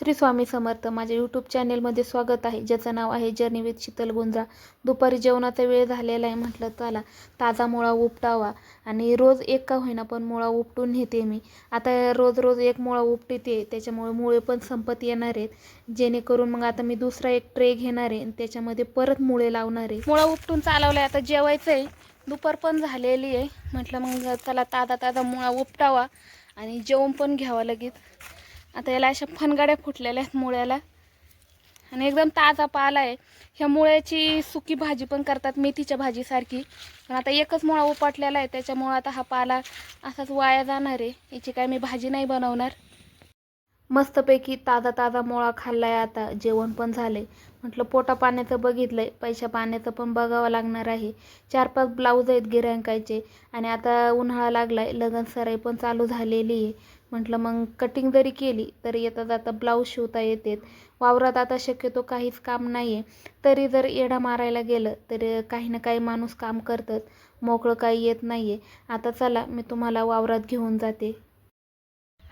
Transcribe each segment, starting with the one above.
श्री स्वामी समर्थ माझ्या यूट्यूब चॅनेलमध्ये स्वागत आहे. ज्याचं नाव आहे जर्नी विथ शीतल गुंजा दुपारी जेवणाचा वेळ झालेला आहे म्हटलं चला ताजा मुळा उपटावा. आणि रोज एक का होईना पण मुळा उपटून नेते मी. आता रोज रोज एक मुळा उपटते त्याच्यामुळे मुळे पण संपत येणार आहेत. जेणेकरून मग आता मी दुसरा एक ट्रे घेणार आहे आणि त्याच्यामध्ये परत मुळे लावणार आहे. मुळा उपटून चालवला आहे आता जेवायचं आहे दुपार पण झालेली आहे. म्हटलं मग चला ताजा ताजा मुळा उपटावा आणि जेवण पण घ्यावं लगेच. आता याला अशा फनगाड्या फुटलेल्या आहेत मुळ्याला. आणि एकदम ताजा पाला आहे. ह्या मुळ्याची सुकी भाजी पण करतात मेथीच्या भाजीसारखी. पण आता एकच मुळा उपाटलेला आहे त्याच्यामुळं आता हा पाला असाच वाया जाणार आहे. याची काय मी भाजी नाही बनवणार. मस्तपैकी ताजा ताजा मुळा खाल्लाय आता. जेवण पण झालंय. म्हटलं पोटा पाण्याचं बघितलंय. पैशा पाण्याचं पण बघावं लागणार आहे. चार पाच ब्लाऊज आहेत गिरायकायचे आणि आता उन्हाळा लागलाय. लगन सराई पण चालू झालेली आहे. म्हटलं मग कटिंग जरी केली तरी येता जाता ब्लाऊज शिवता येतात. वावरात आता शक्यतो काहीच काम नाही आहे तरी जर येडा मारायला गेलं तर काही ना काही माणूस काम करतात. मोकळं काही येत नाही आहे आता चला मी तुम्हाला वावरात घेऊन जाते.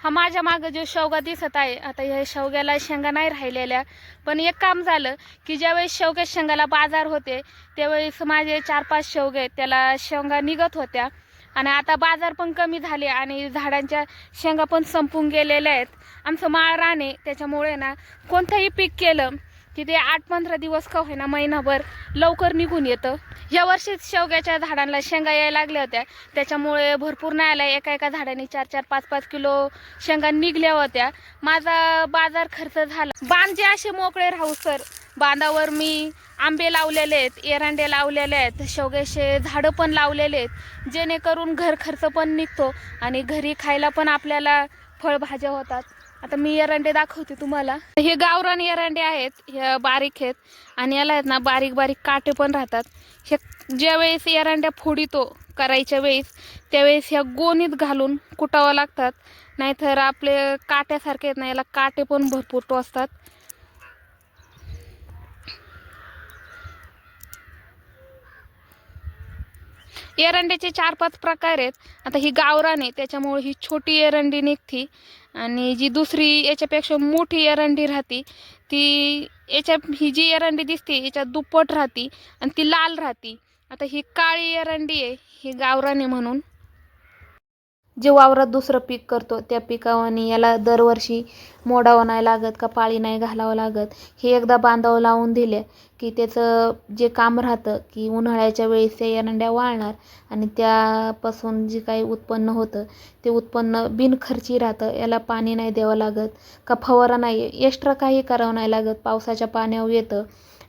हा माझ्या मागं जो शेवगा दिसत आहे आता ह्या शेवग्याला शेंगा नाही राहिलेल्या. पण एक काम झालं की ज्यावेळेस शेवग्या शेंगाला बाजार होते त्यावेळेस माझे चार पाच शेवगे त्याला शेंगा निघत होत्या. आणि आता बाजार पण कमी झाले आणि झाडांच्या शेंगा पण संपून गेलेल्या आहेत. आमचं माळ राणे त्याच्यामुळे ना कोणतंही पीक केलं की ते आठ पंधरा दिवस का होईना महिनाभर लवकर निघून येतं. या वर्षीच शेवग्याच्या झाडांना शेंगा यायला लागल्या होत्या. त्याच्यामुळे भरपूर नाही आल्या एका एका झाडाने चार चार पाच पाच किलो शेंगा निघल्या होत्या. माझा बाजार खर्च झाला. बांधे असे मोकळे राहू सर. बांधावर मी आंबे लावलेले आहेत एरांडे लावलेले आहेत शेवग्याचे झाडं पण लावलेले आहेत. जेणेकरून घर खर्च पण निघतो आणि घरी खायला पण आपल्याला फळभाज्या होतात. आता मी एरंडे दाखवते तुम्हाला. हे गावरान एरंडे आहेत हे बारीक आहेत. आणि याला आहेत ना बारीक बारीक काटे पण राहतात. हे ज्यावेळेस एरंड्या फोडितो करायच्या वेळेस त्यावेळेस ह्या गोणीत घालून कुटावं लागतात. नाहीतर आपले काट्यासारखे आहेत ना याला काटे पण भरपूर टोचतात. एरंड्याचे चार पाच प्रकार आहेत. आता ही गावरान आहे त्याच्यामुळे ही छोटी एरंडी निघती आणि जी दुसरी याच्यापेक्षा मोठी एरंडी राहते ती याच्या ही जी एरंडी दिसते याच्यात दुप्पट राहती आणि ती लाल राहते. आता ही काळी एरंडी आहे ही गावरान आहे म्हणून. जे वावरात दुसरं पीक करतो त्या पिकावानी याला दरवर्षी मोडावं नाही लागत का पाळी नाही घालावं लागत? हे एकदा बांधावं लावून दिले की त्याचं जे काम राहतं की उन्हाळ्याच्या वेळेस त्या एरंड्या वाळणार आणि त्यापासून जे काही उत्पन्न होतं ते उत्पन्न बिनखर्ची राहतं. याला पाणी नाही द्यावं लागत का फवारा नाही एक्स्ट्रा काही करावं नाही लागत. पावसाच्या पाण्यावर येतं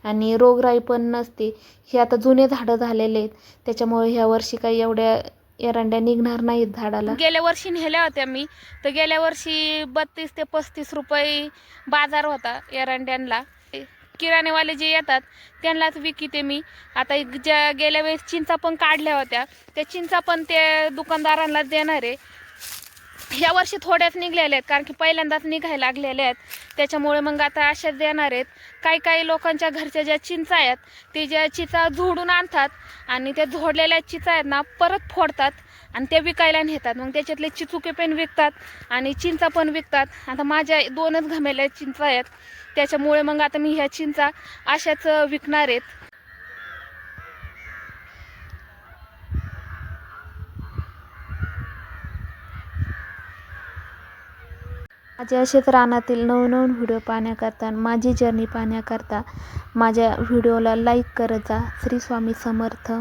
आणि रोगराई पण नसते. हे आता जुने झाडं झालेले आहेत. त्याच्यामुळे ह्या वर्षी काही एवढ्या एरंड्या निघणार नाहीत झाडाला. गेल्या वर्षी नेल्या होत्या मी. तर गेल्या वर्षी बत्तीस ते पस्तीस रुपये बाजार होता एरंड्यांना किराणेवाले जे येतात त्यांनाच विकिते मी. आता ज्या गेल्या वेळेस चिंचा पण काढल्या होत्या. त्या चिंचा पण ते दुकानदारांना देणार. आहे ह्या वर्षी थोड्याच निघलेल्या आहेत कारण की पहिल्यांदाच निघायला लागलेल्या आहेत. त्याच्यामुळे मग आता अशाच देणार आहेत. काही काही लोकांच्या घरच्या ज्या चिंचा आहेत ते ज्या चिचा झोडून आणतात आणि त्या झोडलेल्या चिचा आहेत ना परत फोडतात आणि त्या विकायला नेतात. मग त्याच्यातले चिचुके पण विकतात आणि चिंचा पण विकतात. आता माझ्या दोनच घमेल्या चिंचा आहेत. त्याच्यामुळे मग आता मी ह्या चिंचा अशाच विकणार आहेत. माझे असेच रानातील नवनवीन व्हिडिओ पाहण्याकरता माझी जर्नी पाहण्याकरता माझ्या व्हिडिओला लाईक करत जा. श्री स्वामी समर्थ.